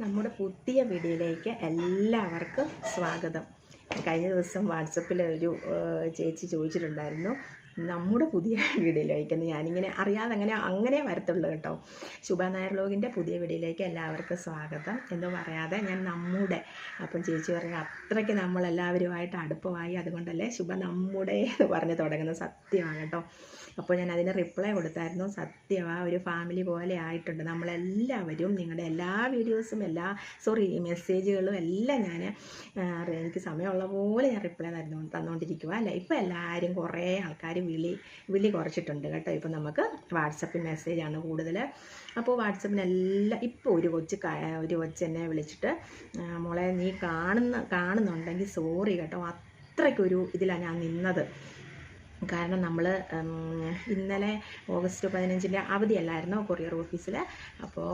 നമ്മുടെ പുതിയ വീഡിയോയിലേക്ക് എല്ലാവർക്കും സ്വാഗതം. കഴിഞ്ഞ ദിവസം വാട്സപ്പിൽ ഒരു ചേച്ചി ചോദിച്ചിട്ടുണ്ടായിരുന്നു നമ്മുടെ പുതിയ വീഡിയോയിലേക്ക് ഞാനിങ്ങനെ അറിയാതെ അങ്ങനെ അങ്ങനെ വരത്തുള്ളൂ കേട്ടോ. ശുഭ നായർ ലോകിന്റെ പുതിയ വീഡിയോയിലേക്ക് എല്ലാവർക്കും സ്വാഗതം എന്ന് പറയാതെ ഞാൻ നമ്മുടെ അപ്പം ചേച്ചി പറഞ്ഞ അത്രയ്ക്ക് നമ്മളെല്ലാവരുമായിട്ട് അടുപ്പമായി. അതുകൊണ്ടല്ലേ ശുഭ നമ്മുടെ എന്ന് പറഞ്ഞ് തുടങ്ങുന്നത് സത്യമാണ് കേട്ടോ. അപ്പോൾ ഞാൻ അതിന് റിപ്ലൈ കൊടുത്തായിരുന്നു. സത്യം ആ ഒരു ഫാമിലി പോലെ ആയിട്ടുണ്ട്. നമ്മളെല്ലാവരും നിങ്ങളുടെ എല്ലാ വീഡിയോസും എല്ലാ സോറി മെസ്സേജുകളും എല്ലാം ഞാൻ എനിക്ക് സമയമുള്ള പോലെ ഞാൻ റിപ്ലൈ തരുന്നു തന്നുകൊണ്ടിരിക്കുക അല്ല? ഇപ്പോൾ എല്ലാവരും കുറേ ആൾക്കാർ വിളി വിളി കുറച്ചിട്ടുണ്ട് കേട്ടോ. ഇപ്പോൾ നമുക്ക് വാട്സപ്പിൽ മെസ്സേജാണ് കൂടുതൽ. അപ്പോൾ വാട്സപ്പിനെല്ലാം ഇപ്പോൾ ഒരു കൊച്ച് ഒരു കൊച്ച് എന്നെ വിളിച്ചിട്ട് മോളെ നീ കാണുന്ന കാണുന്നുണ്ടെങ്കിൽ സോറി കേട്ടോ. അത്രയ്ക്കൊരു ഇതിലാണ് ഞാൻ നിന്നത്. കാരണം നമ്മൾ ഇന്നലെ ഓഗസ്റ്റ് പതിനഞ്ചിന്റെ അവധിയല്ലായിരുന്നോ കൊറിയർ ഓഫീസിൽ അപ്പോൾ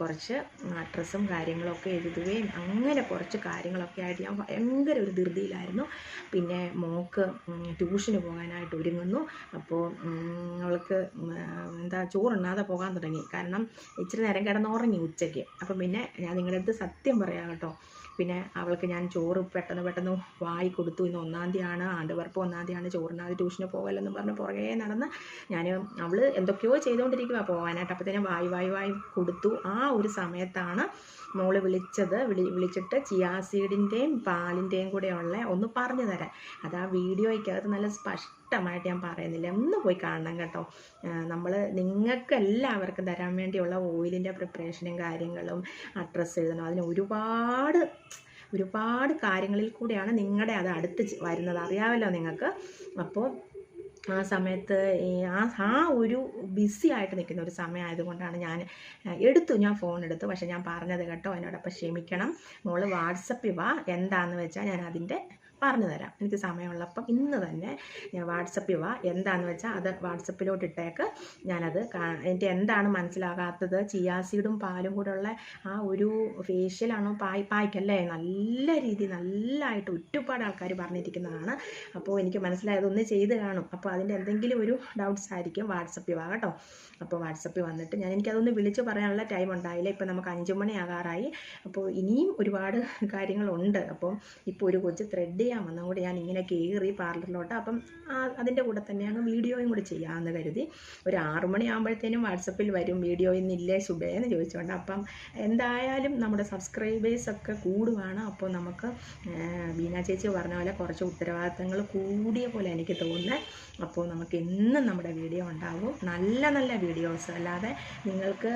കുറച്ച് അഡ്രസ്സും കാര്യങ്ങളൊക്കെ എഴുതുകയും അങ്ങനെ കുറച്ച് കാര്യങ്ങളൊക്കെ ആയിട്ട് ഞാൻ ഭയങ്കര ഒരു ധൃതിയിലായിരുന്നു. പിന്നെ മോക്ക് ട്യൂഷന് പോകാനായിട്ട് ഒരുങ്ങുന്നു. അപ്പോൾ അവൾക്ക് എന്താ ചോറുണ്ണാതെ പോകാൻ തുടങ്ങി. കാരണം ഇച്ചിരി നേരം കിടന്ന് ഉറങ്ങി ഉച്ചയ്ക്ക്. അപ്പം പിന്നെ ഞാൻ നിങ്ങളുടെ അടുത്ത് സത്യം പറയാം കേട്ടോ. പിന്നെ അവൾക്ക് ഞാൻ ചോറ് പെട്ടെന്ന് പെട്ടെന്ന് വായി കൊടുത്തു. ഇന്ന് ഒന്നാം തീയതിയാണ് ആണ്ടുപറപ്പ് ഒന്നാം തീയതിയാണ് ചോറിനാതെ ട്യൂഷന് പോകല്ലെന്നും പറഞ്ഞ് പുറകെ നടന്ന് ഞാൻ അവൾ എന്തൊക്കെയോ ചെയ്തുകൊണ്ടിരിക്കുക പോകാനായിട്ട് അപ്പോഴത്തേനും വായി വായി വായി കൊടുത്തു. ആ ഒരു സമയത്താണ് മോൾ വിളിച്ചത് വിളി വിളിച്ചിട്ട് ചിയാസീഡിന്റെയും പാലിന്റെയും കൂടെയുള്ള ഒന്ന് പറഞ്ഞു തരാൻ. അത് ആ വീഡിയോയ്ക്കകത്ത് നല്ല സ്പഷ്ടമായിട്ട് ഞാൻ പറയുന്നില്ല. ഒന്ന് പോയി കാണണം കേട്ടോ. നമ്മൾ നിങ്ങൾക്ക് എല്ലാവർക്കും തരാൻ വേണ്ടിയുള്ള ഓയിലിന്റെ പ്രിപ്പറേഷനും കാര്യങ്ങളും അഡ്രസ്സ് എഴുതണം. അതിന് ഒരുപാട് ഒരുപാട് കാര്യങ്ങളിൽ കൂടെയാണ് നിങ്ങളുടെ അത് അടുത്ത് വരുന്നത്. അറിയാമല്ലോ നിങ്ങൾക്ക്? അപ്പോൾ ആ സമയത്ത് ആ ആ ഒരു ബിസി ആയിട്ട് നിൽക്കുന്ന ഒരു സമയമായതുകൊണ്ടാണ് ഞാൻ എടുത്തു. ഞാൻ ഫോൺ എടുത്തു. പക്ഷേ ഞാൻ പറഞ്ഞത് കേട്ടോ എന്നോടൊപ്പം ക്ഷമിക്കണം. മോൾ വാട്സപ്പിൽ വാ. എന്താണെന്ന് വെച്ചാൽ ഞാൻ അതിന്റെ പറഞ്ഞു തരാം എനിക്ക് സമയമുള്ളപ്പം ഇന്ന് തന്നെ ഞാൻ വാട്സപ്പിൽ വാ. എന്താണെന്ന് വെച്ചാൽ അത് വാട്സപ്പിലോട്ട് ഇട്ടേക്ക് ഞാനത് എനിക്ക് എന്താണ് മനസ്സിലാകാത്തത്? ചിയാസീഡും പാലും കൂടെ ഉള്ള ആ ഒരു ഫേഷ്യലാണോ പായ് പായ്ക്കല്ലേ? നല്ല രീതി നല്ലതായിട്ട് ഒരുപാട് ആൾക്കാർ പറഞ്ഞിരിക്കുന്നതാണ്. അപ്പോൾ എനിക്ക് മനസ്സിലായത് ഒന്ന് ചെയ്ത് കാണും. അപ്പോൾ അതിന്റെ എന്തെങ്കിലും ഒരു ഡൗട്ട്സ് ആയിരിക്കും വാട്സപ്പിൽ വാ കേട്ടോ. അപ്പോൾ വാട്സപ്പിൽ വന്നിട്ട് ഞാൻ എനിക്കതൊന്ന് വിളിച്ച് പറയാനുള്ള ടൈം ഉണ്ടായില്ല. ഇപ്പോൾ നമുക്ക് അഞ്ച് മണി ആകാറായി. അപ്പോൾ ഇനിയും ഒരുപാട് കാര്യങ്ങളുണ്ട്. അപ്പോൾ ഇപ്പോൾ ഒരു കൊച്ച് ത്രെഡ് ചെയ്യാൻ കൂടി ഞാൻ ഇങ്ങനെ കയറി പാർലറിലോട്ട്. അപ്പം അതിന്റെ കൂടെ തന്നെ അങ്ങ് വീഡിയോയും കൂടി ചെയ്യാമെന്ന് കരുതി. ഒരു ആറു മണി ആകുമ്പോഴത്തേനും വാട്സപ്പിൽ വരും. വീഡിയോ ഇന്നില്ലേ ശുഭേ എന്ന് ചോദിച്ചുകൊണ്ട് അപ്പം എന്തായാലും നമ്മുടെ സബ്സ്ക്രൈബേഴ്സ് ഒക്കെ കൂടുവാണ്. അപ്പോൾ നമുക്ക് ബീന ചേച്ചി പറഞ്ഞ പോലെ കുറച്ച് ഉത്തരവാദിത്തങ്ങൾ കൂടിയ പോലെ എനിക്ക് തോന്നുന്നത് അപ്പോൾ നമുക്ക് എന്നും നമ്മുടെ വീഡിയോ ഉണ്ടാവും. നല്ല നല്ല വീഡിയോസ്. അല്ലാതെ നിങ്ങൾക്ക്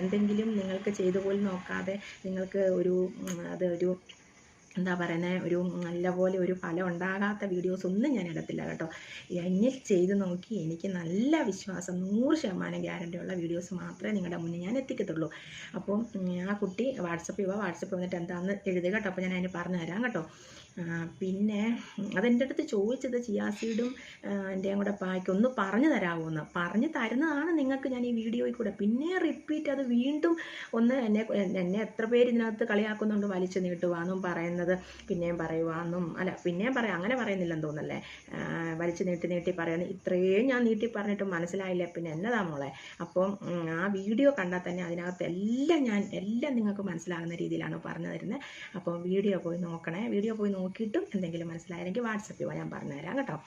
എന്തെങ്കിലും നിങ്ങൾക്ക് ചെയ്തു പോലും നോക്കാതെ നിങ്ങൾക്ക് ഒരു അതൊരു എന്താ പറയുന്നത് ഒരു നല്ല പോലെ ഒരു ഫലം ഉണ്ടാകാത്ത വീഡിയോസ് ഒന്നും ഞാൻ ഇടത്തില്ല കേട്ടോ. എന്നിൽ ചെയ്ത് നോക്കി എനിക്ക് നല്ല വിശ്വാസം നൂറ് ശതമാനം ഗ്യാരണ്ടി ഉള്ള വീഡിയോസ് മാത്രമേ നിങ്ങളുടെ മുന്നിൽ ഞാൻ എത്തിക്കത്തുള്ളൂ. അപ്പോൾ ആ കുട്ടി വാട്സപ്പ് ചെയ്യുക വാട്സപ്പ് വന്നിട്ട് എന്താണെന്ന് എഴുതുക കേട്ടോ. അപ്പോൾ ഞാൻ അതിന് പറഞ്ഞു തരാം കേട്ടോ. പിന്നെ അതെന്റെ അടുത്ത് ചോദിച്ചത് ചിയാസീഡും എന്റെയും കൂടെ പായ്ക്ക് ഒന്ന് പറഞ്ഞു തരാമോ എന്ന് പറഞ്ഞു തരുന്നതാണ് നിങ്ങൾക്ക് ഞാൻ ഈ വീഡിയോയിൽ കൂടെ. പിന്നെ റിപ്പീറ്റ് അത് വീണ്ടും ഒന്ന് എന്നെ എന്നെ എത്ര പേര് ഇതിനകത്ത് കളിയാക്കുന്നുണ്ട് വലിച്ചു നീട്ടുവാന്നും പറയുന്നത്. പിന്നെയും പറയുവാന്നും അല്ല പിന്നെയും പറയാം അങ്ങനെ പറയുന്നില്ലെന്ന് തോന്നല്ലേ വലിച്ചു നീട്ടി നീട്ടി പറയുന്നത് ഇത്രയും ഞാൻ നീട്ടി പറഞ്ഞിട്ട് മനസ്സിലായില്ല? പിന്നെ എന്നതാ മോളെ? അപ്പം ആ വീഡിയോ കണ്ടാൽ തന്നെ അതിനകത്ത് എല്ലാം ഞാൻ എല്ലാം നിങ്ങൾക്ക് മനസ്സിലാകുന്ന രീതിയിലാണ് പറഞ്ഞു തരുന്നത്. അപ്പോൾ വീഡിയോ പോയി നോക്കണേ. വീഡിയോ പോയി നോക്കിയിട്ടും എന്തെങ്കിലും മനസ്സിലായില്ലെങ്കിൽ വാട്സപ്പിൽ ഞാൻ പറഞ്ഞുതരാം കേട്ടോ.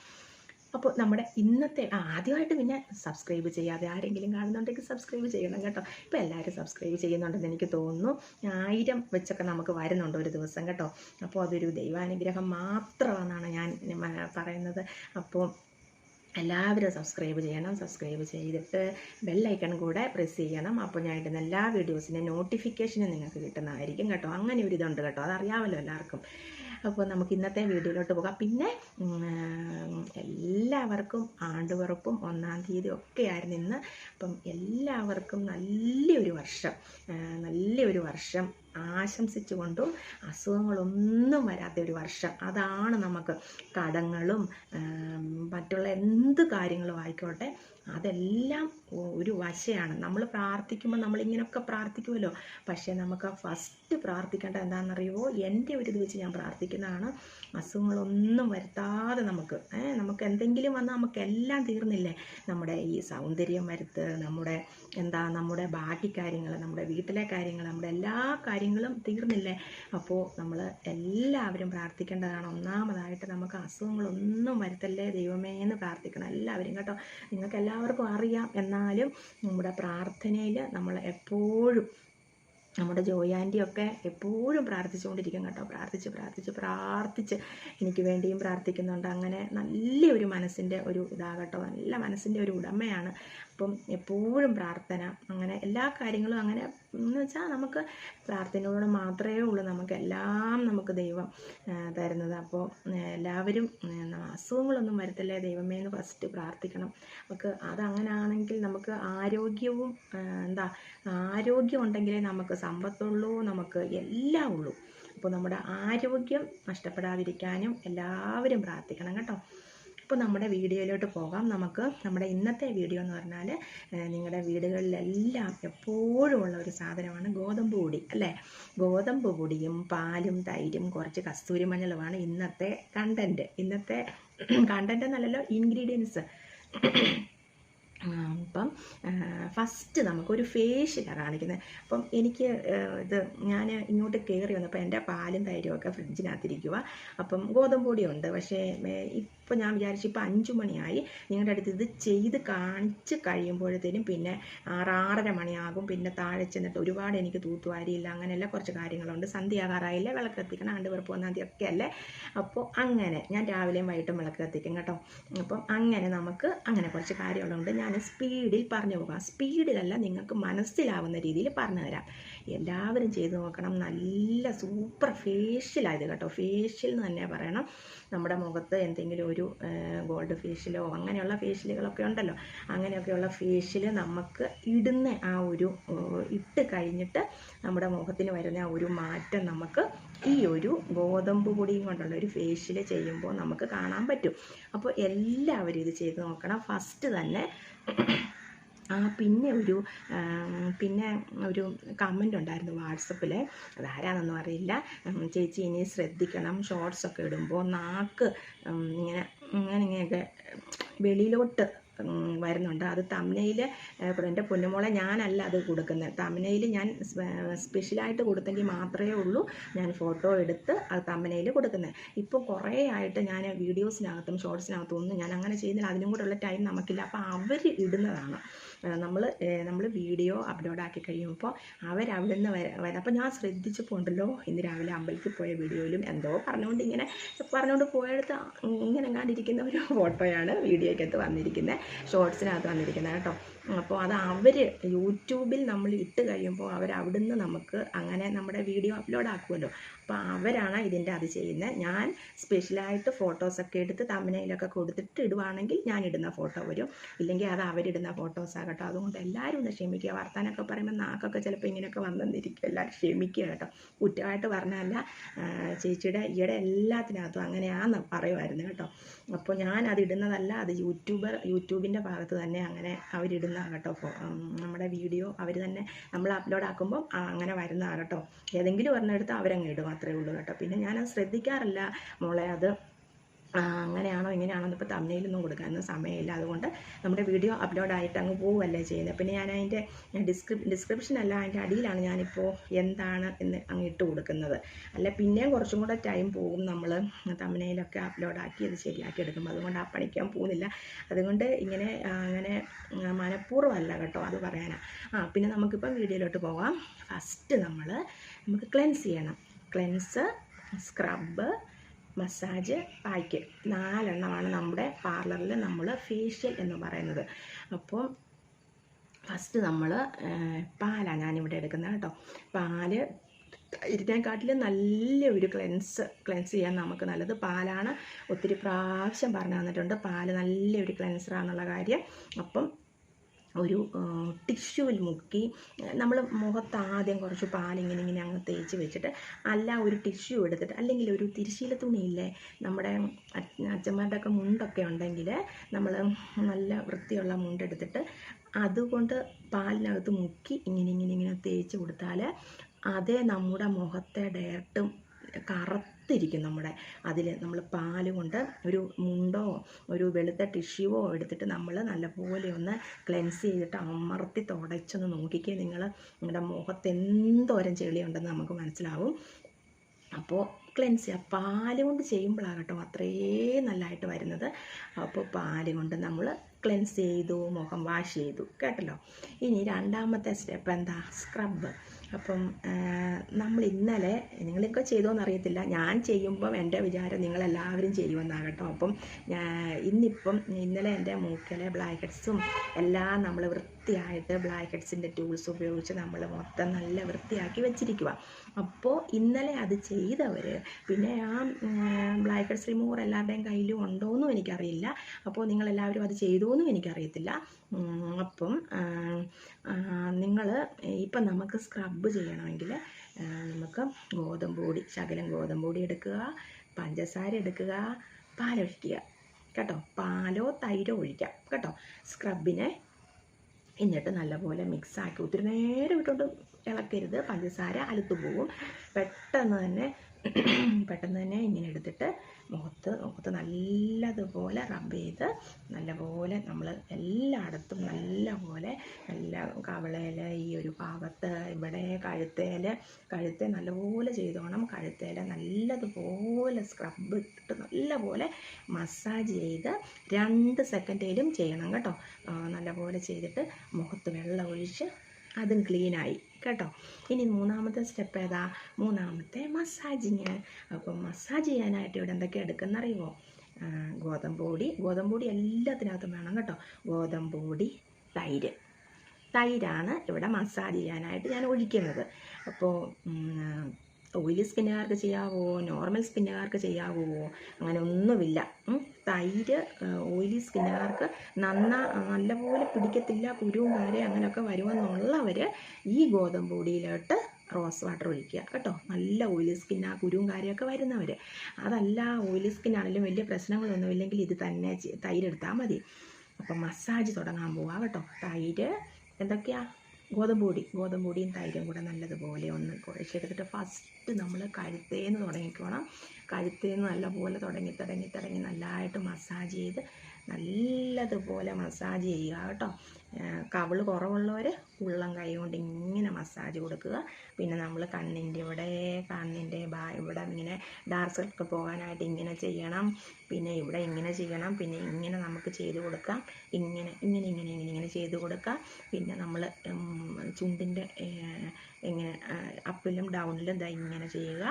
അപ്പോൾ നമ്മുടെ ഇന്നത്തെ ആദ്യമായിട്ട് പിന്നെ സബ്സ്ക്രൈബ് ചെയ്യാതെ ആരെങ്കിലും കാണുന്നുണ്ടെങ്കിൽ സബ്സ്ക്രൈബ് ചെയ്യണം കേട്ടോ. ഇപ്പോൾ എല്ലാവരും സബ്സ്ക്രൈബ് ചെയ്യുന്നുണ്ടെന്ന് എനിക്ക് തോന്നുന്നു. ആയിരം വെച്ചൊക്കെ നമുക്ക് വരുന്നുണ്ട് ഒരു ദിവസം കേട്ടോ. അപ്പോൾ അതൊരു ദൈവാനുഗ്രഹം മാത്രമാണെന്നാണ് ഞാൻ പറയുന്നത്. അപ്പോൾ എല്ലാവരും സബ്സ്ക്രൈബ് ചെയ്യണം. സബ്സ്ക്രൈബ് ചെയ്തിട്ട് ബെല്ലൈക്കൺ കൂടെ പ്രസ് ചെയ്യണം. അപ്പോൾ ഞാൻ ഇടുന്ന എല്ലാ വീഡിയോസിന്റെ നോട്ടിഫിക്കേഷനും നിങ്ങൾക്ക് കിട്ടുന്നതായിരിക്കും കേട്ടോ. അങ്ങനെ ഒരു ഇതുണ്ട് കേട്ടോ. അതറിയാമല്ലോ എല്ലാവർക്കും. അപ്പോൾ നമുക്ക് ഇന്നത്തെ വീഡിയോയിലോട്ട് പോകാം. പിന്നെ എല്ലാവർക്കും ആണ്ടുപറപ്പും ഒന്നാം തീയതി ഒക്കെ ആയിരുന്നു ഇന്ന്. അപ്പം എല്ലാവർക്കും നല്ലൊരു വർഷം നല്ലൊരു വർഷം. ആശംസിച്ചുകൊണ്ടും അസുഖങ്ങളൊന്നും വരാത്ത ഒരു വർഷം. അതാണ് നമുക്ക് കടങ്ങളും മറ്റുള്ള എന്ത് കാര്യങ്ങളും ആയിക്കോട്ടെ അതെല്ലാം ഒരു വശയാണ്. നമ്മൾ പ്രാർത്ഥിക്കുമ്പോൾ നമ്മളിങ്ങനെയൊക്കെ പ്രാർത്ഥിക്കുമല്ലോ. പക്ഷേ നമുക്ക് ഫസ്റ്റ് പ്രാർത്ഥിക്കേണ്ടത് എന്താണെന്നറിയുമോ? എന്റെ ഒരു ഇത് വെച്ച് ഞാൻ പ്രാർത്ഥിക്കുന്നതാണ് അസുഖങ്ങളൊന്നും വരുത്താതെ നമുക്ക് നമുക്ക് എന്തെങ്കിലും വന്നാൽ നമുക്ക് എല്ലാം തീർന്നില്ലേ? നമ്മുടെ ഈ സൗന്ദര്യം വരുത്ത് നമ്മുടെ എന്താ നമ്മുടെ ബാക്കി കാര്യങ്ങൾ നമ്മുടെ വീട്ടിലെ കാര്യങ്ങൾ നമ്മുടെ എല്ലാ കാര്യങ്ങളും കാര്യങ്ങളും തീർന്നില്ലേ? അപ്പോൾ നമ്മൾ എല്ലാവരും പ്രാർത്ഥിക്കേണ്ടതാണ്. ഒന്നാമതായിട്ട് നമുക്ക് അസുഖങ്ങളൊന്നും വരുത്തല്ലേ? ദൈവമേ എന്ന് പ്രാർത്ഥിക്കണം എല്ലാവരും കേട്ടോ. നിങ്ങൾക്ക് എല്ലാവർക്കും അറിയാം. എന്നാലും നമ്മുടെ പ്രാർത്ഥനയിൽ നമ്മൾ എപ്പോഴും നമ്മുടെ ജോയാന്റിയൊക്കെ എപ്പോഴും പ്രാർത്ഥിച്ചുകൊണ്ടിരിക്കും കേട്ടോ. പ്രാർത്ഥിച്ച് പ്രാർത്ഥിച്ച് പ്രാർത്ഥിച്ച് എനിക്ക് വേണ്ടിയും പ്രാർത്ഥിക്കുന്നുണ്ട്. അങ്ങനെ നല്ലൊരു മനസ്സിന്റെ ഒരു ഇതാകട്ടോ നല്ല മനസ്സിന്റെ ഒരു ഉടമയാണ്. അപ്പം എപ്പോഴും പ്രാർത്ഥന അങ്ങനെ എല്ലാ കാര്യങ്ങളും അങ്ങനെ എന്ന് വെച്ചാൽ നമുക്ക് പ്രാർത്ഥനയോടെ മാത്രമേ ഉള്ളൂ. നമുക്കെല്ലാം നമുക്ക് ദൈവം തരുന്നത്. അപ്പോൾ എല്ലാവരും അസുഖങ്ങളൊന്നും വരത്തില്ല. ദൈവമേ എന്ന് ഫസ്റ്റ് പ്രാർത്ഥിക്കണം. നമുക്ക് അതങ്ങനാണെങ്കിൽ നമുക്ക് ആരോഗ്യവും എന്താ ആരോഗ്യം ഉണ്ടെങ്കിലേ നമുക്ക് സമ്പത്തുള്ളൂ നമുക്ക് എല്ലാം ഉള്ളൂ. അപ്പോൾ നമ്മുടെ ആരോഗ്യം നഷ്ടപ്പെടാതിരിക്കാനും എല്ലാവരും പ്രാർത്ഥിക്കണം കേട്ടോ. അപ്പോൾ നമ്മുടെ വീഡിയോയിലോട്ട് പോകാം. നമുക്ക് നമ്മുടെ ഇന്നത്തെ വീഡിയോ എന്ന് പറഞ്ഞാൽ നിങ്ങളുടെ വീടുകളിലെല്ലാം എപ്പോഴും ഉള്ള ഒരു സാധനമാണ് ഗോതമ്പ് പൊടി അല്ലേ? ഗോതമ്പ് പൊടിയും പാലും തൈരും കുറച്ച് കസ്തൂരി മഞ്ഞളുമാണ് ഇന്നത്തെ കണ്ടന്റ് ഇന്നത്തെ കണ്ടന്റ് എന്നല്ലല്ലോ ഇൻഗ്രീഡിയൻസ് അപ്പം ഫസ്റ്റ് നമുക്കൊരു ഫേഷ്യലാണ് കാണിക്കുന്നത്. അപ്പം എനിക്ക് ഇത് ഞാൻ ഇങ്ങോട്ട് കയറി വന്നപ്പോൾ എന്റെ പാലും തൈരും ഒക്കെ ഫ്രിഡ്ജിനകത്തിരിക്കുക അപ്പം ഗോതമ്പ് പൊടിയുണ്ട്. പക്ഷേ ഇപ്പോൾ ഞാൻ വിചാരിച്ചു ഇപ്പോൾ അഞ്ചു മണിയായി. നിങ്ങളുടെ അടുത്ത് ഇത് ചെയ്ത് കാണിച്ച് കഴിയുമ്പോഴത്തേനും പിന്നെ ആറാറര മണിയാകും. പിന്നെ താഴെ ചെന്നിട്ട് ഒരുപാട് എനിക്ക് തൂത്തുവാരിയില്ല അങ്ങനെയല്ല കുറച്ച് കാര്യങ്ങളുണ്ട്. സന്ധ്യാകാറായില്ല? വിളക്ക് കത്തിക്കണം. ആണ്ട് വെറുപ്പ് ഒന്നാം തീയതി ഒക്കെ അല്ലേ? അപ്പോൾ അങ്ങനെ ഞാൻ രാവിലെയും വൈകിട്ടും വിളക്ക് കത്തിക്കും കേട്ടോ. അപ്പം അങ്ങനെ നമുക്ക് അങ്ങനെ കുറച്ച് കാര്യങ്ങളുണ്ട്. ഞാൻ സ്പീഡിൽ പറഞ്ഞു പോകാം. സ്പീഡിലല്ല നിങ്ങൾക്ക് മനസ്സിലാവുന്ന രീതിയിൽ പറഞ്ഞു തരാം. എല്ലാവരും ചെയ്ത് നോക്കണം. നല്ല സൂപ്പർ ഫേഷ്യലായത് കേട്ടോ. ഫേഷ്യൽ എന്ന് തന്നെ പറയണം. നമ്മുടെ മുഖത്ത് എന്തെങ്കിലും ഒരു ഗോൾഡ് ഫേഷ്യലോ അങ്ങനെയുള്ള ഫേഷ്യലുകളൊക്കെ ഉണ്ടല്ലോ. അങ്ങനെയൊക്കെയുള്ള ഫേഷ്യൽ നമുക്ക് ഇടുന്ന ആ ഒരു ഇട്ട് കഴിഞ്ഞിട്ട് നമ്മുടെ മുഖത്തിന് വരുന്ന ആ ഒരു മാറ്റം നമുക്ക് ഈ ഒരു ഗോതമ്പ് പൊടിയും കൊണ്ടുള്ള ഒരു ഫേഷ്യൽ ചെയ്യുമ്പോൾ നമുക്ക് കാണാൻ പറ്റും. അപ്പോൾ എല്ലാവരും ഇത് ചെയ്ത് നോക്കണം. ഫസ്റ്റ് തന്നെ ആ പിന്നെ ഒരു പിന്നെ ഒരു കമന്റ് ഉണ്ടായിരുന്നു വാട്സപ്പിൽ അതാരാണെന്നൊന്നും അറിയില്ല. ചേച്ചി ഇനി ശ്രദ്ധിക്കണം. ഷോർട്സ് ഒക്കെ ഇടുമ്പോൾ നാക്ക് ഇങ്ങനെ ഇങ്ങനെ ഇങ്ങനെയൊക്കെ വെളിയിലോട്ട് വരുന്നുണ്ട്. അത് തമിനയിൽ എന്റെ പൊന്നുമോളെ ഞാനല്ല അത് കൊടുക്കുന്നത്. തമിനയിൽ ഞാൻ സ്പെഷ്യലായിട്ട് കൊടുത്തെങ്കിൽ മാത്രമേ ഉള്ളൂ. ഞാൻ ഫോട്ടോ എടുത്ത് അത് തമിനയിൽ കൊടുക്കുന്നത്. ഇപ്പോൾ കുറേ ആയിട്ട് ഞാൻ വീഡിയോസിനകത്തും ഷോർട്സിനകത്തും ഒന്നും ഞാൻ അങ്ങനെ ചെയ്യുന്നില്ല. അതിനും കൂടെ ഉള്ള ടൈം നമുക്കില്ല. അപ്പോൾ അവർ ഇടുന്നതാണ്. നമ്മൾ നമ്മൾ വീഡിയോ അപ്ലോഡ് ആക്കി കഴിയുമ്പോൾ അവരവിടെ നിന്ന് വര അപ്പോൾ ഞാൻ ശ്രദ്ധിച്ചപ്പോൾ ഉണ്ടല്ലോ ഇന്ന് രാവിലെ അമ്പലത്തിൽ പോയ വീഡിയോയിലും എന്തോ പറഞ്ഞുകൊണ്ട് ഇങ്ങനെ പറഞ്ഞുകൊണ്ട് പോയടുത്ത് ഇങ്ങനെ കണ്ടിരിക്കുന്ന ഒരു ഫോട്ടോയാണ് വീഡിയോയ്ക്കകത്ത് വന്നിരിക്കുന്നത് ഷോർട്സിനകത്ത് വന്നിരിക്കുന്നത് കേട്ടോ. അപ്പോൾ അത് അവർ യൂട്യൂബിൽ നമ്മൾ ഇട്ട് കഴിയുമ്പോൾ അവർ അവിടുന്ന് നമുക്ക് അങ്ങനെ നമ്മുടെ വീഡിയോ അപ്ലോഡ് ആക്കുമല്ലോ. അപ്പോൾ അവരാണ് ഇതിന്റെ അത് ചെയ്യുന്നത്. ഞാൻ സ്പെഷ്യലായിട്ട് ഫോട്ടോസൊക്കെ എടുത്ത് തമ്മനയിലൊക്കെ കൊടുത്തിട്ട് ഇടുവാണെങ്കിൽ ഞാൻ ഇടുന്ന ഫോട്ടോ വരും. ഇല്ലെങ്കിൽ അത് അവരിടുന്ന ഫോട്ടോസ് ആകട്ടോ. അതുകൊണ്ട് എല്ലാവരും ഒന്ന് ക്ഷമിക്കുക. വർത്താനൊക്കെ പറയുമ്പോൾ നാക്കൊക്കെ ചിലപ്പോൾ ഇങ്ങനെയൊക്കെ വന്നെന്നിരിക്കും. എല്ലാവരും ക്ഷമിക്കുക കേട്ടോ. കുറ്റമായിട്ട് പറഞ്ഞല്ല ചേച്ചിയുടെ ഈയുടെ എല്ലാത്തിനകത്തും അങ്ങനെയാന്ന് പറയുമായിരുന്നു കേട്ടോ. അപ്പോൾ ഞാൻ അത് ഇടുന്നതല്ല. അത് യൂട്യൂബർ യൂട്യൂബിന്റെ ഭാഗത്ത് തന്നെ അങ്ങനെ അവരിടുന്ന കേട്ടോ. ഫോ- നമ്മുടെ വീഡിയോ അവർ തന്നെ നമ്മൾ അപ്ലോഡ് ആക്കുമ്പോൾ അങ്ങനെ വരുന്നതാണ് കേട്ടോ. ഏതെങ്കിലും ഒരെണ്ണെടുത്ത് അവരങ്ങ് ഇടും അത്രേ ഉള്ളൂ കേട്ടോ. പിന്നെ ഞാനത് ശ്രദ്ധിക്കാറില്ല മോളെ അത് അങ്ങനെയാണോ ഇങ്ങനെയാണോ എന്നിപ്പോൾ തമ്മിലൊന്നും കൊടുക്കാനൊന്നും സമയമില്ല. അതുകൊണ്ട് നമ്മുടെ വീഡിയോ അപ്ലോഡ് ആയിട്ട് അങ്ങ് പോവുകയല്ലേ ചെയ്യുന്നത്. പിന്നെ ഞാൻ അതിന്റെ ഡിസ്ക്രി ഡിസ്ക്രിപ്ഷൻ അല്ല അതിന്റെ അടിയിലാണ് ഞാനിപ്പോൾ എന്താണ് എന്ന് അങ്ങ് ഇട്ട് കൊടുക്കുന്നത്. അല്ല പിന്നെയും കുറച്ചും കൂടെ ടൈം പോകും നമ്മൾ തമ്മിലൊക്കെ അപ്ലോഡ് ആക്കി അത് ശരിയാക്കി എടുക്കുമ്പോൾ അതുകൊണ്ട് ആ പണിക്കാൻ പോകുന്നില്ല. അതുകൊണ്ട് ഇങ്ങനെ അങ്ങനെ മനഃപൂർവമല്ല കേട്ടോ അത് പറയാനാണ് ആ പിന്നെ നമുക്കിപ്പം വീഡിയോയിലോട്ട് പോകാം. ഫസ്റ്റ് നമ്മൾ നമുക്ക് ക്ലെൻസ് ചെയ്യണം. ക്ലെൻസ് സ്ക്രബ് മസാജ് പായ്ക്ക് നാലെണ്ണമാണ് നമ്മുടെ പാർലറിൽ നമ്മൾ ഫേഷ്യൽ എന്ന് പറയുന്നത്. അപ്പോൾ ഫസ്റ്റ് നമ്മൾ പാലാണ് ഞാനിവിടെ എടുക്കുന്നത് കേട്ടോ. പാൽ ഇരുന്നേക്കാട്ടിലും നല്ല ഒരു ക്ലെൻസ് ക്ലെൻസ് ചെയ്യാൻ നമുക്ക് നല്ലത് പാലാണ്. ഒത്തിരി പ്രാവശ്യം പറഞ്ഞു തന്നിട്ടുണ്ട്. പാൽ നല്ലൊരു ക്ലെൻസറാണെന്നുള്ള കാര്യം. അപ്പം ഒരു ടിഷ്യൂവിൽ മുക്കി നമ്മൾ മുഖത്ത് ആദ്യം കുറച്ച് പാലിങ്ങനെ ഇങ്ങനെ അങ്ങ് തേച്ച് വെച്ചിട്ട് അല്ല ഒരു ടിഷ്യൂ എടുത്തിട്ട് അല്ലെങ്കിൽ ഒരു തിരിശീല തുണിയില്ലേ നമ്മുടെ അച്ഛ- അച്ഛന്മാരുടെ ഒക്കെ മുണ്ടൊക്കെ ഉണ്ടെങ്കിൽ നമ്മൾ നല്ല വൃത്തിയുള്ള മുണ്ടെടുത്തിട്ട് അതുകൊണ്ട് പാലിനകത്ത് മുക്കി ഇങ്ങനെ ഇങ്ങനെ ഇങ്ങനെ തേച്ച് കൊടുത്താൽ അതേ നമ്മുടെ മുഖത്തെ ഡയറക്റ്റും കറുത്തിരിക്കും നമ്മുടെ അതിൽ നമ്മൾ പാൽ കൊണ്ട് ഒരു മുണ്ടോ ഒരു വെളുത്ത ടിഷ്യൂവോ എടുത്തിട്ട് നമ്മൾ നല്ലപോലെ ഒന്ന് ക്ലെൻസ് ചെയ്തിട്ട് അമർത്തി തുടച്ചൊന്ന് നോക്കിക്കേ നിങ്ങൾ നിങ്ങളുടെ മുഖത്ത് എന്തോരം ചെളിയുണ്ടെന്ന് നമുക്ക് മനസ്സിലാവും. അപ്പോൾ ക്ലെൻസ് ചെയ്യുക പാൽ കൊണ്ട് ചെയ്യുമ്പോഴാണ് കേട്ടോ അത്രയും നല്ലതായിട്ട് വരുന്നത്. അപ്പോൾ പാൽ കൊണ്ട് നമ്മൾ ക്ലെൻസ് ചെയ്തു മുഖം വാഷ് ചെയ്തു. കേട്ടല്ലോ? ഇനി രണ്ടാമത്തെ സ്റ്റെപ്പ് എന്താ? സ്ക്രബ്. അപ്പം നമ്മൾ ഇന്നലെ നിങ്ങളൊക്കെ ചെയ്തോന്ന് അറിയത്തില്ല ഞാൻ ചെയ്യുമ്പം എന്റെ വിചാരം നിങ്ങളെല്ലാവരും ചെയ്യുമെന്നാകട്ടോ. അപ്പം ഇന്നിപ്പം ഇന്നലെ എന്റെ മൂക്കിലെ ഹെഡ്സും എല്ലാം നമ്മൾ വൃത്തിയായിട്ട് ബ്ലാക്ക് ഹെഡ്സിന്റെ ടൂൾസ് ഉപയോഗിച്ച് നമ്മൾ മൊത്തം നല്ല വൃത്തിയാക്കി വെച്ചിരിക്കുക അപ്പോൾ ഇന്നലെ അത് ചെയ്തവർ പിന്നെ ആ ബ്ലാക്ക് ഹെഡ്സ് റിമൂവർ എല്ലാവരുടെയും കയ്യിലും ഉണ്ടോയെന്നും എനിക്കറിയില്ല. അപ്പോൾ നിങ്ങളെല്ലാവരും അത് ചെയ്തു എന്നും എനിക്കറിയത്തില്ല അപ്പം നിങ്ങൾ ഇപ്പം നമുക്ക് സ്ക്രബ് ചെയ്യണമെങ്കിൽ നമുക്ക് ഗോതമ്പ് പൊടി ശകലം ഗോതമ്പ് പൊടി എടുക്കുക പഞ്ചസാര എടുക്കുക പാലൊഴിക്കുക കേട്ടോ? പാലോ തൈരോ ഒഴിക്കാം കേട്ടോ? സ്ക്രബിനെ എന്നിട്ട് നല്ലപോലെ മിക്സാക്കി ഒത്തിരി നേരം ഇട്ടുകൊണ്ട് ഇളക്കരുത്. പഞ്ചസാര അലുത്തു പോകും പെട്ടെന്ന് തന്നെ പെട്ടെന്ന് തന്നെ ഇങ്ങനെ എടുത്തിട്ട് മുഖത്ത് മുഖത്ത് നല്ലതുപോലെ റബ്ബ് ചെയ്ത് നല്ലപോലെ നമ്മൾ എല്ലായിടത്തും നല്ലപോലെ നല്ല കവളയിൽ ഈ ഒരു ഭാഗത്ത് ഇവിടെ കഴുത്തേൽ കഴുത്തെ നല്ലപോലെ ചെയ്തോണം. കഴുത്തേൽ നല്ലതുപോലെ സ്ക്രബ് ഇട്ടിട്ട് നല്ലപോലെ മസാജ് ചെയ്ത് രണ്ട് സെക്കൻഡേലും ചെയ്യണം കേട്ടോ. നല്ലപോലെ ചെയ്തിട്ട് മുഖത്ത് വെള്ളം ഒഴിച്ച് അതും ക്ലീനായി കേട്ടോ? ഇനി മൂന്നാമത്തെ സ്റ്റെപ്പ് ഏതാ? മൂന്നാമത്തെ മസാജിങ് അപ്പം മസാജ് ചെയ്യാനായിട്ട് ഇവിടെ എന്തൊക്കെ എടുക്കുന്നറിയുമോ ഗോതമ്പൊടി ഗോതമ്പ് പൊടി. എല്ലാത്തിനകത്തും വേണം കേട്ടോ. ഗോതമ്പൊടി തൈര്. തൈരാണ് ഇവിടെ മസാജ് ചെയ്യാനായിട്ട് ഞാൻ ഒഴിക്കുന്നത്. അപ്പോൾ ഓയിലി സ്കിന്നുകാർക്ക് ചെയ്യാവോ? നോർമൽ സ്കിന്നുകാർക്ക് ചെയ്യാവോ? അങ്ങനെ ഒന്നുമില്ല. തൈര് ഓയിലി സ്കിന്നുകാർക്ക് നന്ന നല്ലപോലെ പിടിക്കത്തില്ല കുരുവും കാര്യം അങ്ങനെയൊക്കെ വരുമെന്നുള്ളവർ ഈ ഗോതമ്പ് പൊടിയിലോട്ട് റോസ് വാട്ടർ ഒഴിക്കുക കേട്ടോ. നല്ല ഓയിലി സ്കിൻ ആ കുരുവും കാര്യമൊക്കെ വരുന്നവർ അതല്ല ഓയിലി സ്കിന്നാണെങ്കിലും വലിയ പ്രശ്നങ്ങളൊന്നും ഇല്ലെങ്കിൽ ഇത് തന്നെ തൈരെടുത്താൽ മതി. അപ്പം മസാജ് തുടങ്ങാൻ പോവാം കേട്ടോ. തൈര് എന്തൊക്കെയാ? ഗോതമ്പ് പൊടി ഗോതമ്പ് പൊടിയും തൈരും കൂടെ നല്ലതുപോലെ ഒന്ന് കുഴച്ചെടുത്തിട്ട് ഫസ്റ്റ് നമ്മൾ കഴുത്തേന്ന് തുടങ്ങിക്കോണം. കഴുത്തേന്ന് നല്ലപോലെ തുടങ്ങി തുടങ്ങി തുടങ്ങി നല്ലതായിട്ട് മസാജ് ചെയ്ത് നല്ലതുപോലെ മസാജ് ചെയ്യുക കേട്ടോ. കവിൾ കുറവുള്ളവർ ഉള്ളം കൈ കൊണ്ട് ഇങ്ങനെ മസാജ് കൊടുക്കുക. പിന്നെ നമ്മൾ കണ്ണിന്റെ ഇവിടെ കണ്ണിന്റെ ബാ ഇവിടെ ഇങ്ങനെ ഡാർക്ക് സർക്കിൾ പോകാനായിട്ട് ഇങ്ങനെ ചെയ്യണം. പിന്നെ ഇവിടെ ഇങ്ങനെ ചെയ്യണം. പിന്നെ ഇങ്ങനെ നമുക്ക് ചെയ്ത് കൊടുക്കാം. ഇങ്ങനെ ഇങ്ങനെ ഇങ്ങനെ ഇങ്ങനെ ഇങ്ങനെ ചെയ്ത് കൊടുക്കാം. പിന്നെ നമ്മൾ ചുണ്ടിന്റെ ഇങ്ങനെ അപ്പിലും ഡൗണിലും ദാ ഇങ്ങനെ ചെയ്യുക.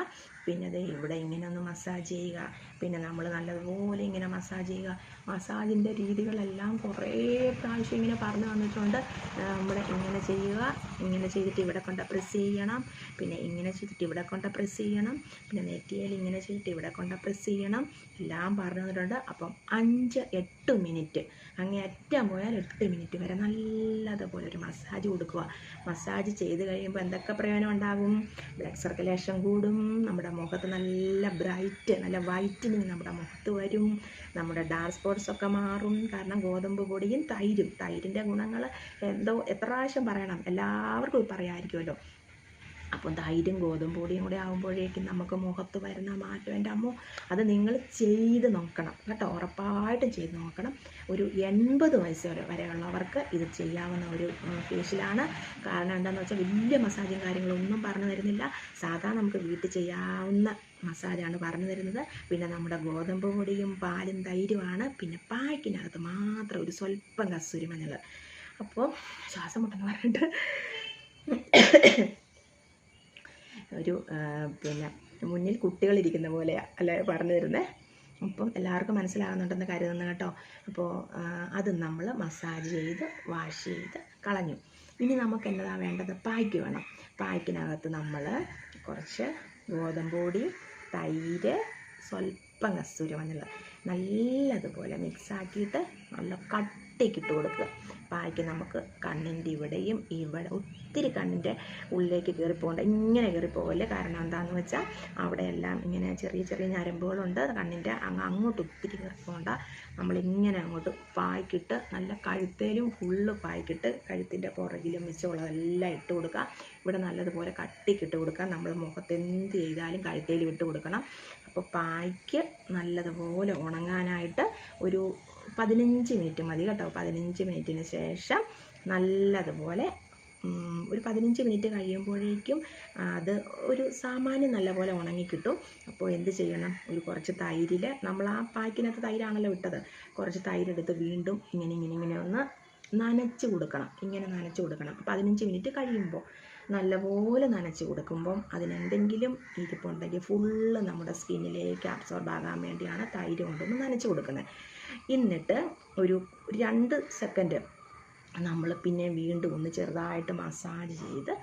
പിന്നെ അത് ഇവിടെ ഇങ്ങനെ ഒന്ന് മസാജ് ചെയ്യുക. പിന്നെ നമ്മൾ നല്ലതുപോലെ ഇങ്ങനെ മസാജ് ചെയ്യുക. മസാജിന്റെ രീതികളെല്ലാം കുറേ പ്രാവശ്യം ഇങ്ങനെ പറഞ്ഞു തന്നിട്ടുണ്ട്. നമ്മൾ ഇങ്ങനെ ചെയ്യുക ഇങ്ങനെ ചെയ്തിട്ട് ഇവിടെ കൊണ്ട് പ്രസ് ചെയ്യണം. പിന്നെ ഇങ്ങനെ ചെയ്തിട്ട് ഇവിടെ കൊണ്ട് പ്രസ് ചെയ്യണം. പിന്നെ നെറ്റിയിൽ ഇങ്ങനെ ചെയ്തിട്ട് ഇവിടെ കൊണ്ട് പ്രസ് ചെയ്യണം. എല്ലാം പറഞ്ഞു തന്നിട്ടുണ്ട്. അപ്പം അഞ്ച് എട്ട് മിനിറ്റ് അങ്ങേ അറ്റം പോയാൽ എട്ട് മിനിറ്റ് വരെ നല്ലതുപോലെ ഒരു മസാജ് കൊടുക്കുക. മസാജ് ചെയ്ത് കഴിയുമ്പോൾ എന്തൊക്കെ പ്രയോജനം ഉണ്ടാകും? ബ്ലഡ് സർക്കുലേഷൻ കൂടും. നമ്മുടെ മുഖത്ത് നല്ല ബ്രൈറ്റ് നല്ല വൈറ്റനിങ് നമ്മുടെ മുഖത്ത് വരും. നമ്മുടെ ഡാർക്ക് സ്പോട്ട്സ് ഒക്കെ മാറും. കാരണം ഗോതമ്പ് പൊടിയും തൈരും. തൈരിന്റെ ഗുണങ്ങൾ എന്തോ എത്ര പ്രാവശ്യം പറയണം? എല്ലാവർക്കും പറയാമായിരിക്കുമല്ലോ അപ്പം തൈരും ഗോതമ്പ് പൊടിയും കൂടെ ആകുമ്പോഴേക്കും നമുക്ക് മുഖത്ത് വരുന്ന മാറ്റം. എന്റെ അമ്മോ അത് നിങ്ങൾ ചെയ്ത് നോക്കണം കേട്ടോ. ഉറപ്പായിട്ടും ചെയ്ത് നോക്കണം. ഒരു എൺപത് വയസ്സ് വരെ വരെയുള്ളവർക്ക് ഇത് ചെയ്യാവുന്ന ഒരു ഫേഷ്യലാണ് കാരണം എന്താണെന്ന് വെച്ചാൽ വലിയ മസാജും കാര്യങ്ങളൊന്നും പറഞ്ഞു തരുന്നില്ല. സാധാരണ നമുക്ക് വീട്ടിൽ ചെയ്യാവുന്ന മസാജാണ് പറഞ്ഞു തരുന്നത്. പിന്നെ നമ്മുടെ ഗോതമ്പ് പൊടിയും പാലും തൈരുമാണ്. പിന്നെ പായ്ക്കിനകത്ത് മാത്രം ഒരു സ്വല്പം കസ്തൂരി മഞ്ഞൾ. അപ്പോൾ ശ്വാസം മുട്ടെന്ന് പറഞ്ഞിട്ട് ഒരു പിന്നെ മുന്നിൽ കുട്ടികളിരിക്കുന്ന പോലെയാണ് അല്ലേ പറഞ്ഞു തരുന്നത് അപ്പം എല്ലാവർക്കും മനസ്സിലാകുന്നുണ്ടെന്ന് കരുതുന്നു കേട്ടോ. അപ്പോൾ അത് നമ്മൾ മസാജ് ചെയ്ത് വാഷ് ചെയ്ത് കളഞ്ഞു. ഇനി നമുക്ക് എന്നതാ വേണ്ടത്? പായ്ക്ക് വേണം. പായ്ക്കിനകത്ത് നമ്മൾ കുറച്ച് ഗോതമ്പൊടി തൈര് സ്വല്പം കസ്തൂരി മഞ്ഞൾ നല്ലതുപോലെ മിക്സാക്കിയിട്ട് നല്ല കട്ടി കട്ടിക്കിട്ട് കൊടുക്കുക. പായ്ക്ക് നമുക്ക് കണ്ണിന്റെ ഇവിടെയും ഇവിടെ ഒത്തിരി കണ്ണിന്റെ ഉള്ളിലേക്ക് കയറിപ്പോകണ്ട ഇങ്ങനെ കയറിപ്പോകല്ലേ കാരണം എന്താണെന്ന് വെച്ചാൽ അവിടെയെല്ലാം ഇങ്ങനെ ചെറിയ ചെറിയ ഞരമ്പുകളുണ്ട്. കണ്ണിന്റെ അങ്ങ് അങ്ങോട്ട് ഒത്തിരി കയറിപ്പോകണ്ട നമ്മളിങ്ങനെ അങ്ങോട്ട് പായ്ക്കിട്ട് നല്ല കഴുത്തേലും ഫുള്ള് പായ്ക്കിട്ട് കഴുത്തിന്റെ പുറകിലും മിച്ചമുള്ളതെല്ലാം ഇട്ട് കൊടുക്കുക. ഇവിടെ നല്ലതുപോലെ കട്ടിക്കിട്ട് കൊടുക്കുക. നമ്മൾ മുഖത്ത് എന്ത് ചെയ്താലും കഴുത്തേലും ഇട്ട് കൊടുക്കണം. അപ്പോൾ പായ്ക്ക് നല്ലതുപോലെ ഉണങ്ങാനായിട്ട് ഒരു പതിനഞ്ച് മിനിറ്റ് മതി കേട്ടോ. പതിനഞ്ച് മിനിറ്റിന് ശേഷം നല്ലതുപോലെ ഒരു പതിനഞ്ച് മിനിറ്റ് കഴിയുമ്പോഴേക്കും അത് ഒരു സാമാന്യം നല്ലപോലെ ഉണങ്ങി കിട്ടും അപ്പോൾ എന്ത് ചെയ്യണം? ഒരു കുറച്ച് തൈരിൽ നമ്മൾ ആ പാക്കിനകത്ത് തൈരാണല്ലോ ഇട്ടത്. കുറച്ച് തൈരെടുത്ത് വീണ്ടും ഇങ്ങനെ ഇങ്ങനെ ഇങ്ങനെ ഒന്ന് നനച്ച് കൊടുക്കണം. ഇങ്ങനെ നനച്ച് കൊടുക്കണം. പതിനഞ്ച് മിനിറ്റ് കഴിയുമ്പോൾ നല്ലപോലെ നനച്ച് കൊടുക്കുമ്പം അതിനെന്തെങ്കിലും ഇരിപ്പുണ്ടെങ്കിൽ ഫുള്ള് നമ്മുടെ സ്കിന്നിലേക്ക് അബ്സോർബ് ആകാൻ വേണ്ടിയാണ് തൈര് കൊണ്ടൊന്ന് നനച്ച് കൊടുക്കുന്നത്. എന്നിട്ട് ഒരു രണ്ട് സെക്കൻഡ് നമ്മൾ പിന്നെ വീണ്ടും ഒന്ന് ചെറുതായിട്ട് മസാജ് ചെയ്ത്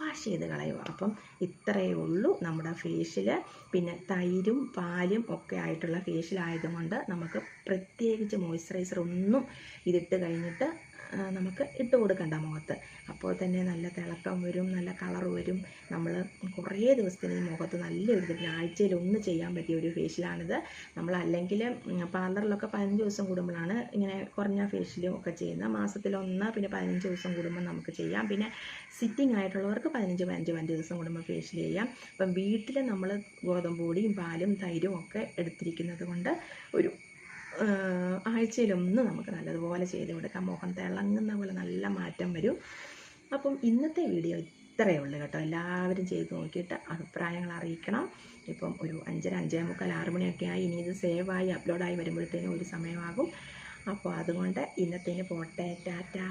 വാഷ് ചെയ്ത് കളയുക. അപ്പം ഇത്രയേ ഉള്ളൂ നമ്മുടെ ഫേഷ്യൽ പിന്നെ തൈരും പാലും ഒക്കെ ആയിട്ടുള്ള ഫേഷ്യൽ ആയതുകൊണ്ട് നമുക്ക് പ്രത്യേകിച്ച് മോയ്സ്ചറൈസർ ഒന്നും ഇതിട്ട് കഴിഞ്ഞിട്ട് നമുക്ക് ഇട്ട് കൊടുക്കണ്ട മുഖത്ത്. അപ്പോൾ തന്നെ നല്ല തിളക്കം വരും നല്ല കളർ വരും. നമ്മൾ കുറേ ദിവസത്തിന് ഈ മുഖത്ത് നല്ലൊരു ഇതിൽ ആഴ്ചയിൽ ഒന്ന് ചെയ്യാൻ പറ്റിയ ഒരു ഫേഷ്യലാണിത് നമ്മൾ അല്ലെങ്കിൽ പാർലറിലൊക്കെ പതിനഞ്ച് ദിവസം കൂടുമ്പോഴാണ് ഇങ്ങനെ കുറഞ്ഞ ഫേഷ്യലും ഒക്കെ ചെയ്യുന്നത്. മാസത്തിലൊന്ന് പിന്നെ പതിനഞ്ച് ദിവസം കൂടുമ്പോൾ നമുക്ക് ചെയ്യാം. പിന്നെ സിറ്റിംഗ് ആയിട്ടുള്ളവർക്ക് പതിനഞ്ച് പതിനഞ്ച് പതിനഞ്ച് ദിവസം കൂടുമ്പോൾ ഫേഷ്യൽ ചെയ്യാം. അപ്പം വീട്ടിൽ നമ്മൾ ഗോതമ്പ് പൊടിയും പാലും തൈരും ഒക്കെ എടുത്തിരിക്കുന്നത് കൊണ്ട് ഒരു ആഴ്ചയിലൊന്ന് നമുക്ക് നല്ലതുപോലെ ചെയ്ത് കൊടുക്കാം. മുഖം തിളങ്ങുന്ന പോലെ നല്ല മാറ്റം വരും. അപ്പം ഇന്നത്തെ വീഡിയോ ഇത്രയേ ഉള്ളൂ കേട്ടോ. എല്ലാവരും ചെയ്ത് നോക്കിയിട്ട് അഭിപ്രായങ്ങൾ അറിയിക്കണം. ഇപ്പം ഒരു അഞ്ചര അഞ്ചേ മുക്കാൽ ആറ് മണിയൊക്കെ ആയി. ഇനി ഇത് സേവായി അപ്ലോഡായി വരുമ്പോഴത്തേനും ഒരു സമയമാകും. അപ്പോൾ അതുകൊണ്ട് ഇന്നത്തേന് പോട്ടെ. ടാറ്റാ.